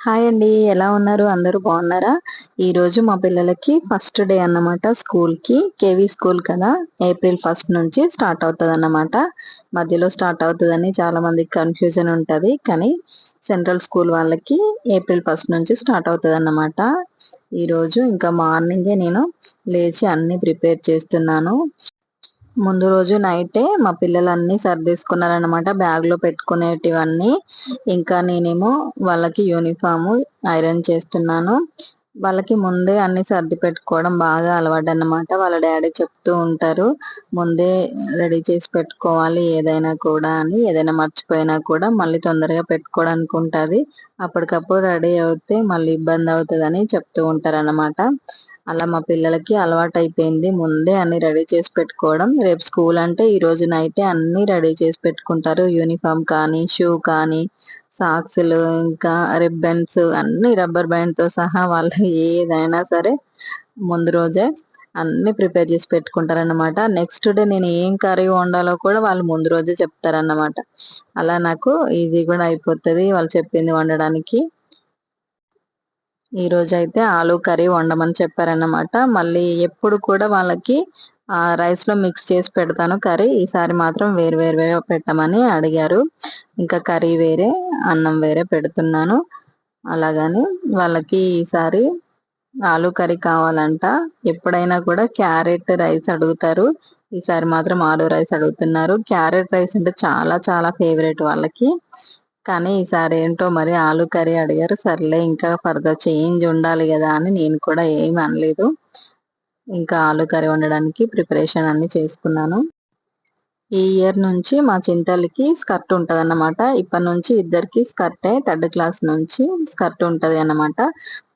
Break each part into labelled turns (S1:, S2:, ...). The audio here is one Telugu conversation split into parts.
S1: హాయ్ అండి ఎలా ఉన్నారు? అందరూ బాగున్నారా? ఈరోజు మా పిల్లలకి ఫస్ట్ డే అన్నమాట స్కూల్కి కేవీ స్కూల్ కదా. ఏప్రిల్ ఫస్ట్ నుంచి స్టార్ట్ అవుతుంది అన్నమాట మధ్యలో స్టార్ట్ అవుతుందని చాలామందికి కన్ఫ్యూజన్ ఉంటుంది. కానీ సెంట్రల్ స్కూల్ వాళ్ళకి ఏప్రిల్ ఫస్ట్ నుంచి స్టార్ట్ అవుతుంది అన్నమాట ఈరోజు ఇంకా మార్నింగే నేను లేచి అన్ని ప్రిపేర్ చేస్తున్నాను. ముందు రోజు నైటే మా పిల్లలు సర్దేసుకున్నారనమాట బ్యాగ్లో పెట్టుకునేటివన్నీ. ఇంకా నేనేమో వాళ్ళకి యూనిఫామ్ ఐరన్ చేస్తున్నాను. వాళ్ళకి ముందే అన్ని సర్ది పెట్టుకోవడం బాగా అలవాటు అన్నమాట వాళ్ళ డాడీ చెప్తూ ఉంటారు ముందే రెడీ చేసి పెట్టుకోవాలి ఏదైనా కూడా అని. ఏదైనా మర్చిపోయినా కూడా మళ్ళీ తొందరగా పెట్టుకోవడానికి ఉంటుంది అప్పటికప్పుడు రెడీ అవుతే మళ్ళీ ఇబ్బంది అవుతుందని చెప్తూ ఉంటారు అన్నమాట అలా మా పిల్లలకి అలవాటు అయిపోయింది ముందే అన్ని రెడీ చేసి పెట్టుకోవడం. రేపు స్కూల్ అంటే ఈ రోజు నైటే అన్ని రెడీ చేసి పెట్టుకుంటారు. యూనిఫామ్ కానీ షూ కానీ సాక్స్లు ఇంకా రిబ్బన్స్ అన్ని రబ్బర్ బ్యాండ్తో సహా వాళ్ళు ఏదైనా సరే ముందు రోజే అన్ని ప్రిపేర్ చేసి పెట్టుకుంటారన్నమాట. నెక్స్ట్ డే నేను ఏం కర్రీ వండాలో కూడా వాళ్ళు ముందు రోజే చెప్తారన్నమాట. అలా నాకు ఈజీ కూడా అయిపోతుంది వాళ్ళు చెప్పింది వండడానికి. ఈ రోజు అయితే ఆలు కర్రీ వండమని చెప్పారన్నమాట. మళ్ళీ ఎప్పుడు కూడా వాళ్ళకి రైస్లో రైస్లో మిక్స్ చేసి పెడతాను కర్రీ. ఈసారి మాత్రం వేరు వేరు వేరే పెట్టమని అడిగారు. ఇంకా కర్రీ వేరే అన్నం వేరే పెడుతున్నాను. అలాగని వాళ్ళకి ఈసారి ఆలు కర్రీ కావాలంట. ఎప్పుడైనా కూడా క్యారెట్ రైస్ అడుగుతారు. ఈసారి మాత్రం ఆలు రైస్ అడుగుతున్నారు. క్యారెట్ రైస్ అంటే చాలా చాలా ఫేవరెట్ వాళ్ళకి. కానీ ఈసారి ఏంటో మరి ఆలు కర్రీ అడిగారు. సర్లే ఇంకా ఫర్దర్ చేంజ్ ఉండాలి కదా అని నేను కూడా ఏమి అనలేదు. ఇంకా ఆలు కర్రీ వండడానికి ప్రిపరేషన్ అన్ని చేసుకున్నాను. ఈ ఇయర్ నుంచి మా చింతలకి స్కర్ట్ ఉంటుంది అన్నమాట ఇప్పటి నుంచి ఇద్దరికి స్కర్టే థర్డ్ క్లాస్ నుంచి స్కర్ట్ ఉంటుంది అన్నమాట.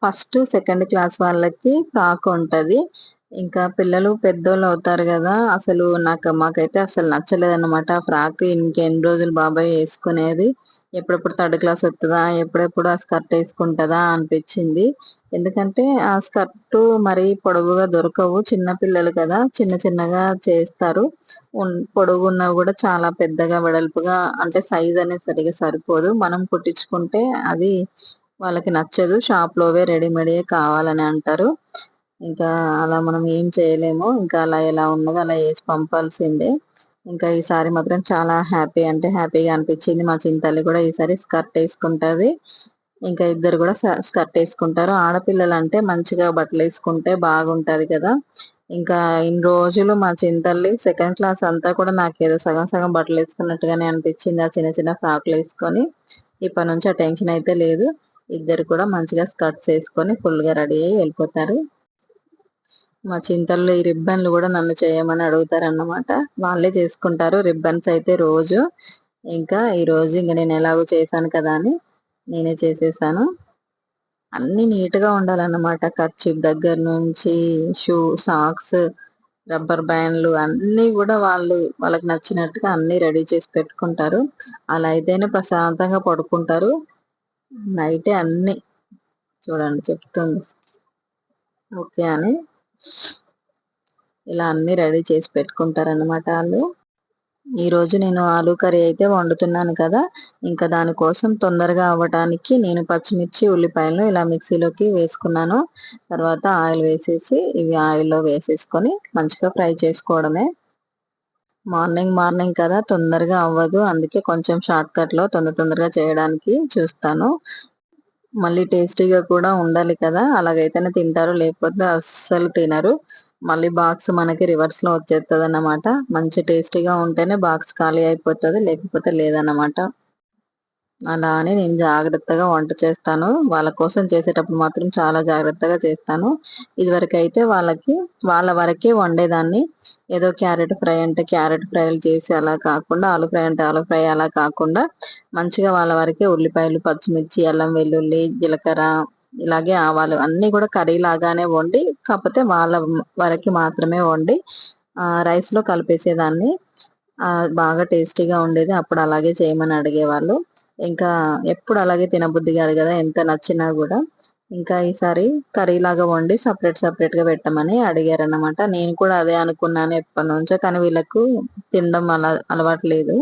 S1: ఫస్ట్ సెకండ్ క్లాస్ వాళ్ళకి ఫ్రాక్ ఉంటుంది. ఇంకా పిల్లలు పెద్దోళ్ళు అవుతారు కదా అసలు నాకు మాకైతే అసలు నచ్చలేదు అనమాట ఫ్రాక్ ఇంకెన్ని రోజులు బాబాయ్ వేసుకునేది ఎప్పుడెప్పుడు థర్డ్ క్లాస్ వస్తుందా ఎప్పుడెప్పుడు ఆ స్కర్ట్ వేసుకుంటుందా అనిపించింది. ఎందుకంటే ఆ స్కర్ట్ మరి పొడవుగా దొరకవు చిన్న పిల్లలు కదా చిన్న చిన్నగా చేస్తారు. పొడవున్నా కూడా చాలా పెద్దగా వెడల్పుగా అంటే సైజ్ అనేది సరిగా సరిపోదు. మనం కుట్టించుకుంటే అది వాళ్ళకి నచ్చదు షాప్లోవే రెడీమేడే రెడీమేడ్ కావాలని అంటారు. ఇంకా అలా మనం ఏం చేయలేము. ఇంకా అలా ఎలా ఉన్నదో అలా వేసి పంపాల్సిందే. ఇంకా ఈసారి మాత్రం చాలా హ్యాపీ అంటే హ్యాపీగా అనిపించింది. మా చింతల్లి కూడా ఈసారి స్కర్ట్ వేసుకుంటుంది. ఇంకా ఇద్దరు కూడా స్కర్ట్ వేసుకుంటారు. ఆడపిల్లలు అంటే మంచిగా బట్టలు వేసుకుంటే బాగుంటుంది కదా. ఇంకా ఇన్ని రోజులు మా చింతల్లి సెకండ్ క్లాస్ అంతా కూడా నాకు ఏదో సగం సగం బట్టలు వేసుకున్నట్టుగానే అనిపించింది. ఆ చిన్న చిన్న ఫ్రాక్లు వేసుకొని ఇప్పటి నుంచి ఆ టెన్షన్ అయితే లేదు. ఇద్దరు కూడా మంచిగా స్కర్ట్స్ వేసుకొని ఫుల్గా రెడీ అయ్యి వెళ్ళిపోతారు. మా చింతల్లో ఈ రిబ్బన్లు కూడా నన్ను చేయమని అడుగుతారు అన్నమాట వాళ్ళే చేసుకుంటారు. రిబ్బన్స్ అయితే రోజు. ఇంకా ఈరోజు ఇంకా ఇంక నేను ఎలాగో చేశాను కదా అని నేనే చేసేసాను. అన్ని నీట్గా ఉండాలన్నమాట. ఖర్చు దగ్గర నుంచి షూ సాక్స్ రబ్బర్ బ్యాండ్లు అన్నీ కూడా వాళ్ళు వాళ్ళకి నచ్చినట్టుగా అన్నీ రెడీ చేసి పెట్టుకుంటారు. అలా అయితేనే ప్రశాంతంగా పడుకుంటారు. నైటే అన్నీ. చూడండి చెప్తుంది. ఓకే అని. ఇలా అన్ని రెడీ చేసి పెట్టుకుంటారనమాట వాళ్ళు ఈరోజు నేను ఆలూ కర్రీ అయితే వండుతున్నాను కదా. ఇంకా దానికోసం తొందరగా అవ్వటానికి నేను పచ్చిమిర్చి ఉల్లిపాయలను ఇలా మిక్సీలోకి వేసుకున్నాను. తర్వాత ఆయిల్ వేసేసి ఇవి ఆయిల్లో వేసేసుకొని మంచిగా ఫ్రై చేసుకోవడమే. మార్నింగ్ మార్నింగ్ కదా తొందరగా అవ్వదు. అందుకే కొంచెం షార్ట్ కట్లో తొందర తొందరగా చేయడానికి చూస్తాను. మళ్ళీ టేస్టీగా కూడా ఉండాలి కదా. అలాగైతేనే తింటారు లేకపోతే అస్సలు తినరు. మళ్ళీ బాక్స్ మనకి రివర్స్లో వచ్చేస్తుంది అన్నమాట మంచి టేస్టీగా ఉంటేనే బాక్స్ ఖాళీ అయిపోతుంది లేకపోతే లేదన్నమాట. అలా అని నేను జాగ్రత్తగా వంట చేస్తాను. వాళ్ళ కోసం చేసేటప్పుడు మాత్రం చాలా జాగ్రత్తగా చేస్తాను. ఇదివరకు అయితే వాళ్ళకి వాళ్ళ వరకే వండేదాన్ని. ఏదో క్యారెట్ ఫ్రై అంటే క్యారెట్ ఫ్రైలు చేసి అలా కాకుండా ఆలు ఫ్రై అంటే ఆలు ఫ్రై అలా కాకుండా మంచిగా వాళ్ళ వరకే ఉల్లిపాయలు పచ్చిమిర్చి అల్లం వెల్లుల్లి జీలకర్ర ఇలాగే ఆవాలు అన్ని కూడా కర్రీ లాగానే వండి కాకపోతే వాళ్ళ వరకు మాత్రమే వండి రైస్లో కలిపేసేదాన్ని. బాగా టేస్టీగా ఉండేది. అప్పుడు అలాగే చేయమని అడిగేవాళ్ళు. ఇంకా ఎప్పుడు అలాగే తినబుద్ధి కాదు కదా ఎంత నచ్చినా కూడా. ఇంకా ఈసారి కర్రీ లాగా వండి సపరేట్ సపరేట్గా పెట్టమని అడిగారు అనమాట నేను కూడా అదే అనుకున్నాను ఎప్పటి నుంచో కానీ వీళ్ళకు తినడం అలా అలవాటు లేదు.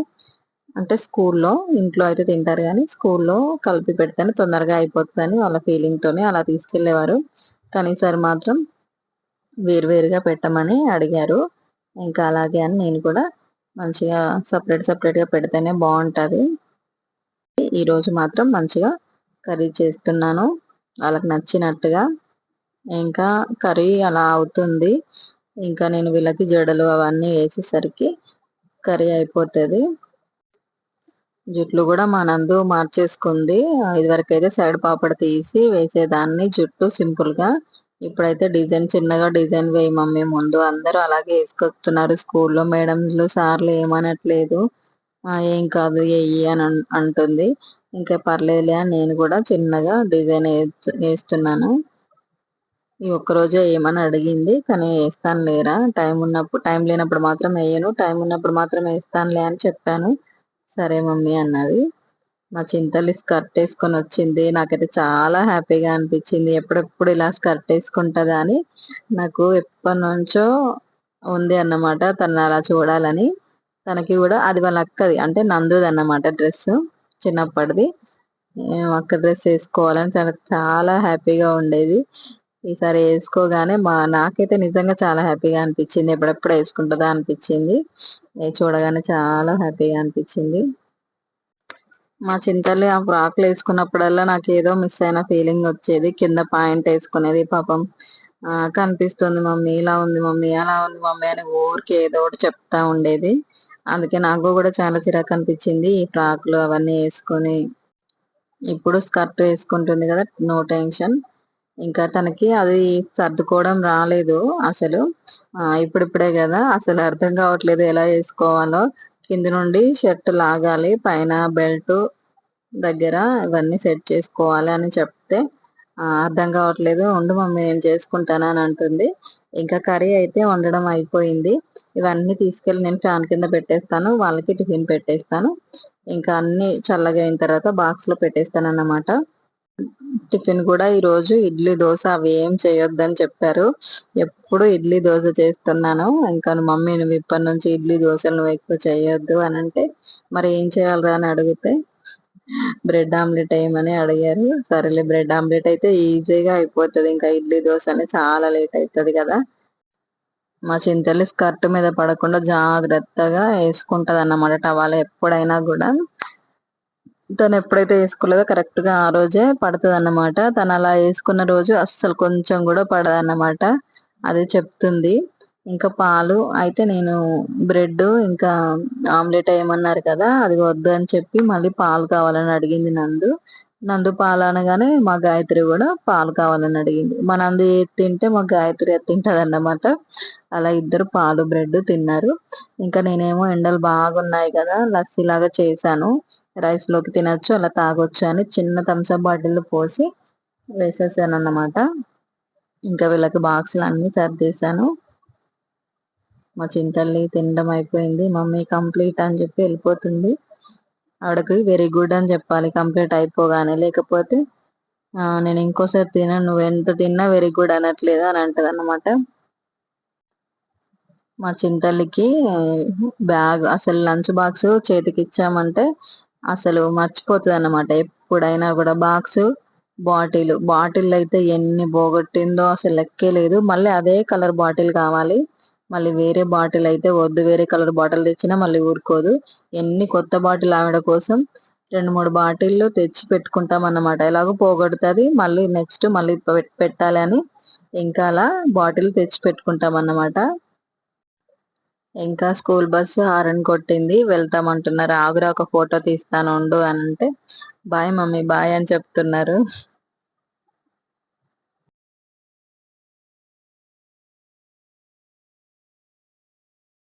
S1: అంటే స్కూల్లో ఇంట్లో అయితే తింటారు కానీ స్కూల్లో కలిపి పెడితేనే తొందరగా అయిపోతుందని వాళ్ళ ఫీలింగ్తోనే అలా తీసుకెళ్ళేవారు కానీ ఈసారి మాత్రం వేరువేరుగా పెట్టమని అడిగారు. ఇంకా అలాగే అని నేను కూడా మంచిగా సపరేట్ సపరేట్గా పెడితేనే బాగుంటుంది. ఈరోజు మాత్రం మంచిగా కర్రీ చేస్తున్నాను. వాళ్ళకి నచ్చినట్టుగా. ఇంకా కర్రీ అలా అవుతుంది. ఇంకా నేను వీళ్ళకి జడలు అవన్నీ వేసేసరికి కర్రీ అయిపోతుంది. జుట్లు కూడా మా నందు మార్చేసుకుంది. ఇదివరకు అయితే సైడ్ పాపడ తీసి వేసేదాన్ని. జుట్టు సింపుల్గా ఇప్పుడైతే డిజైన్ చిన్నగా డిజైన్ వేయి మమ్మీ. ముందు అందరూ అలాగే వేసుకొస్తున్నారు. స్కూల్లో మేడమ్స్లు సార్లు ఏమనట్లేదు. ఏం కాదు వెయ్యి అని అంటుంది. ఇంకా పర్లేదులే అని నేను కూడా చిన్నగా డిజైన్ వేస్తున్నాను. ఈ ఒక్కరోజే ఏమని అడిగింది కానీ వేస్తాను లేరా? టైం ఉన్నప్పుడు టైం లేనప్పుడు మాత్రం వేయను. టైం ఉన్నప్పుడు మాత్రం వేస్తానులే అని చెప్పాను. సరే మమ్మీ అన్నది. మా చింతలు స్కర్ట్ వేసుకొని వచ్చింది. నాకైతే చాలా హ్యాపీగా అనిపించింది. ఎప్పుడెప్పుడు ఇలా స్కర్ట్ వేసుకుంటుందా అని. నాకు ఎప్పటి నుంచో ఉంది అన్నమాట తను అలా చూడాలని. తనకి కూడా అది వాళ్ళ అక్కది. అంటే నందుది అన్నమాట డ్రెస్ చిన్నప్పటిది. అక్క డ్రెస్ వేసుకోవాలని చాలా చాలా హ్యాపీగా ఉండేది. ఈసారి వేసుకోగానే మా నాకైతే నిజంగా చాలా హ్యాపీగా అనిపించింది. ఎప్పుడెప్పుడు వేసుకుంటుందా అనిపించింది. చూడగానే చాలా హ్యాపీగా అనిపించింది. మా చింతల్లి ఆ ఫ్రాక్లు వేసుకున్నప్పుడల్లా నాకు ఏదో మిస్ అయిన ఫీలింగ్ వచ్చేది. కింద పాయింట్ వేసుకునేది. పాపం కనిపిస్తుంది మమ్మీ ఇలా ఉంది మమ్మీ అలా ఉంది మమ్మీ అని ఊరికి ఏదో ఒకటి చెప్తా ఉండేది. అందుకే నాకు కూడా చాలా చిరాకు అనిపించింది. ఈ ఫ్రాక్లు అవన్నీ వేసుకొని ఇప్పుడు స్కర్ట్ వేసుకుంటుంది కదా నో టెన్షన్. ఇంకా తనకి అది సర్దుకోవడం రాలేదు అసలు. ఇప్పుడిప్పుడే కదా అసలు అర్థం కావట్లేదు ఎలా వేసుకోవాలో. కింద నుండి షర్ట్ లాగాలి పైన బెల్ట్ దగ్గర ఇవన్నీ సెట్ చేసుకోవాలి అని చెప్తే అర్థం కావట్లేదు. ఉండు మమ్మీ నేను చేసుకుంటాను అని అంటుంది. ఇంకా కర్రీ అయితే వండడం అయిపోయింది. ఇవన్నీ తీసుకెళ్ళి నేను ఫ్యాన్ కింద పెట్టేస్తాను. వాళ్ళకి టిఫిన్ పెట్టేస్తాను. ఇంకా అన్ని చల్లగా అయిన తర్వాత బాక్స్లో పెట్టేస్తాను అన్నమాట టిఫిన్ కూడా ఈరోజు ఇడ్లీ దోశ అవి ఏం చేయొద్దని చెప్పారు. ఎప్పుడు ఇడ్లీ దోశ చేస్తున్నాను. ఇంకా మమ్మీ నువ్వు ఇప్పటి నుంచి ఇడ్లీ దోశలు నువ్వు ఎక్కువ చేయొద్దు అని అంటే మరి ఏం చేయాలరా అని అడిగితే బ్రెడ్ ఆమ్లెట్ వేయమని అడిగారు. సరేలే బ్రెడ్ ఆమ్లెట్ అయితే ఈజీగా అయిపోతుంది. ఇంకా ఇడ్లీ దోశ అని చాలా లేట్ అవుతుంది కదా. మా చింతల్లి స్కర్ట్ మీద పడకుండా జాగ్రత్తగా వేసుకుంటది అన్నమాట టవాల ఎప్పుడైనా కూడా. తను ఎప్పుడైతే వేసుకోలేదో కరెక్ట్గా ఆ రోజే పడుతుంది అన్నమాట తను అలా వేసుకున్న రోజు అస్సలు కొంచెం కూడా పడదన్నమాట. అది చెప్తుంది. ఇంకా పాలు అయితే నేను బ్రెడ్ ఇంకా ఆమ్లెట్ వేయమన్నారు కదా అది వద్దు అని చెప్పి మళ్ళీ పాలు కావాలని అడిగింది నందు. నందు పాలు అనగానే మా గాయత్రి కూడా పాలు కావాలని అడిగింది. మా నందు ఏది తింటే మా గాయత్రి అది తింటది అన్నమాట అలా ఇద్దరు పాలు బ్రెడ్ తిన్నారు. ఇంకా నేనేమో ఎండలు బాగున్నాయి కదా లస్సీ లాగా చేశాను. రైస్లోకి అలా తాగొచ్చు అని చిన్న థమ్సప్ బాటిల్ పోసి వేసేసాను అన్నమాట ఇంకా వీళ్ళకి బాక్సులు అన్ని సర్దేశాను. మా చింతల్లి తినడం అయిపోయింది. మమ్మీ కంప్లీట్ అని చెప్పి వెళ్ళిపోతుంది. ఆవిడకి వెరీ గుడ్ అని చెప్పాలి. కంప్లీట్ అయిపోగానే. లేకపోతే నేను ఇంకోసారి తిన నువ్వు ఎంత తిన్నా వెరీ గుడ్ అనట్లేదు అని అంటది అనమాట మా చింతల్లికి బ్యాగ్ అసలు లంచ్ బాక్స్ చేతికి ఇచ్చామంటే అసలు మర్చిపోతుంది అనమాట ఎప్పుడైనా కూడా బాక్స్ బాటిల్ బాటిల్ అయితే ఎన్ని పోగొట్టిందో అసలు లెక్కే లేదు. మళ్ళీ అదే కలర్ బాటిల్ కావాలి. మళ్ళీ వేరే బాటిల్ అయితే వద్దు. వేరే కలర్ బాటిల్ తెచ్చినా మళ్ళీ ఊరుకోదు. ఎన్ని కొత్త బాటిల్ ఆవిడ కోసం రెండు మూడు బాటిల్లు తెచ్చి పెట్టుకుంటాం అన్నమాట. ఎలాగో పోగొడుతుంది. మళ్ళీ నెక్స్ట్ మళ్ళీ పెట్టాలి అని ఇంకా అలా బాటిల్ తెచ్చి పెట్టుకుంటాం అన్నమాట. ఇంకా స్కూల్ బస్సు హారన్ కొట్టింది. వెళ్తామంటున్నారు ఆగురా ఒక ఫోటో తీస్తాను ఉండు అని అంటే బాయ్ మమ్మీ బాయ్ అని చెప్తున్నారు.